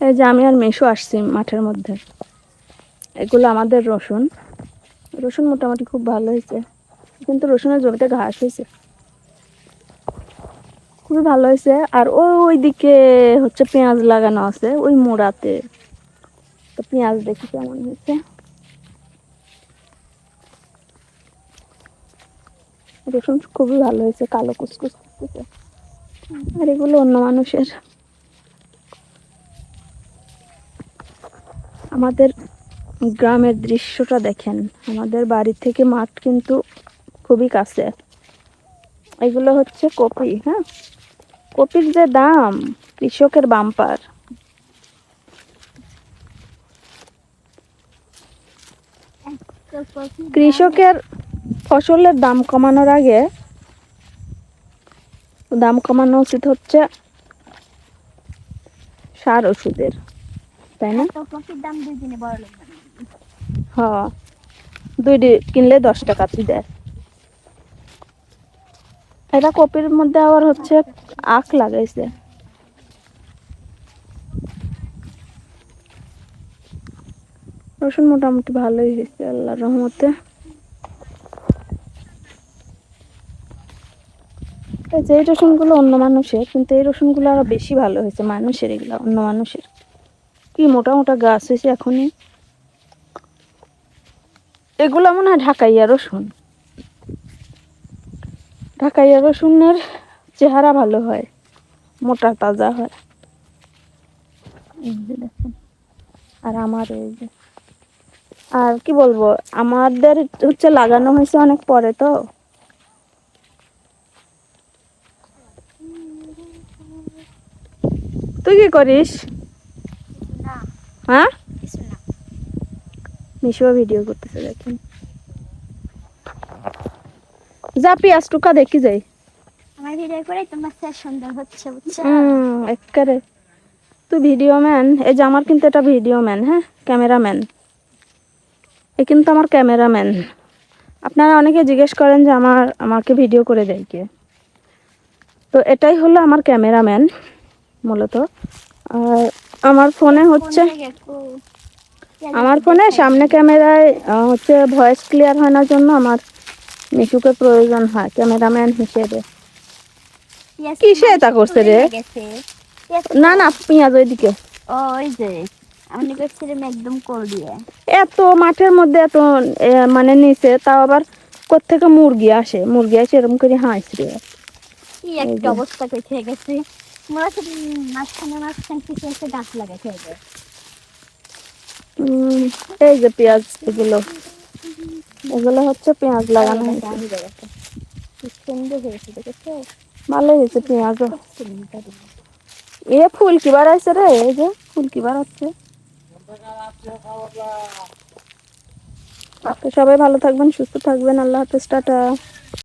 এই যে আমি আর মেশো আসছি মাঠের মধ্যে। এগুলো আমাদের রসুন। রসুন মোটামুটি খুব ভালো হয়েছে। কিন্তু রসুনের জমিতে ঘাস হয়েছে। খুবই ভালো হয়েছে। আর ওই ওইদিকে হচ্ছে পেঁয়াজ লাগানো আছে, ওই মোড়াতে। তো পেঁয়াজ দেখি কেমন হয়েছে। রসুন খুবই ভালো হয়েছে, কালো কুচকুচ আর এগুলো অন্য মানুষের। আমাদের গ্রামের দৃশ্যটা দেখেন। আমাদের বাড়ি থেকে মাঠ কিন্তু খুবই কাছে। এগুলো হচ্ছে কপি হ্যাঁ? কপির যে দাম, কৃষকের বাম্পার। কৃষকের ফসলের দাম কমানোর আগে, দাম কমানো উচিত হচ্ছে সার ওষুধের। তাই না? তো কফির দাম দুই দিনে বড় লোক বানাবে। হ্যাঁ কিনলে দশ টাকা তুই দেয় এটা কপির মধ্যে আবার হচ্ছে আখ লাগাইছে। রসুন মোটামুটি ভালোই হয়েছে আল্লাহ রহমতে। এই যে রসুনগুলো অন্য মানুষের কিন্তু এই রসুনগুলো আরও বেশি ভালো হয়েছে মানুষের এগুলো অন্য মানুষের। কি মোটা মোটা গাছ হয়েছে এখনই? এগুলো মনে হয় ঢাকাইয়া রসুন। ঢাকাইয়া রসুনের চেহারা ভালো হয়, মোটা তাজা হয়। আর আমার এই যে, আর কি বলব, আমাদের হচ্ছে লাগানো হয়েছে অনেক পরে তো। তুই কি করিস? হ্যাঁ? মিশুয়া ভিডিও করতেছে দেখেন। যা পেঁয়াজ টুকা দেখি যাই। আমার ভিডিও করে তোমার স্যার সুন্দর হচ্ছে বুঝছ? হুম একেবারে তুই ভিডিও ম্যান এই যে আমার কিন্তু এটা ভিডিও ম্যান হ্যাঁ? ক্যামেরাম্যান এ কিন্তু আমার ক্যামেরাম্যান আপনারা অনেকে জিজ্ঞেস করেন যে আমার আমাকে ভিডিও করে দেয় কে? তো এটাই হলো আমার ক্যামেরাম্যান মূলত। আর আমার ফোনে হচ্ছে। আমার ফোনে সামনে ক্যামেরায় হচ্ছে ভয়েস ক্লিয়ার হয় না জন্য আমার মিশুকে প্রয়োজন হয় ক্যামেরাম্যান হিসেবে। কিসে এটা করছে রে? না না পেঁয়াজ ওইদিকে। ওই যে একদম কল দিয়ে। এত মাঠের মধ্যে এত মানে নিচে তাও আবার কোত্থেকে মুরগি আসে? মুরগি আসে এরকম করে হাঁস রে। কি একটা অবস্থা খেয়ে গেছে। হচ্ছে মাঝখানে মাঝখানে গাছ এই যে পেঁয়াজ এগুলো। এগুলো হচ্ছে পেঁয়াজ লাগানো হয়েছে। আমি দেখেছি কি সুন্দর হয়েছে দেখেছ? ভালো হয়েছে পেঁয়াজও এ ফুল কি বাড়াইছে রে? এই যে ফুল কি বাড়াচ্ছে তো সবাই ভালো থাকবেন সুস্থ থাকবেন। আল্লাহ হাফেজ টাটা।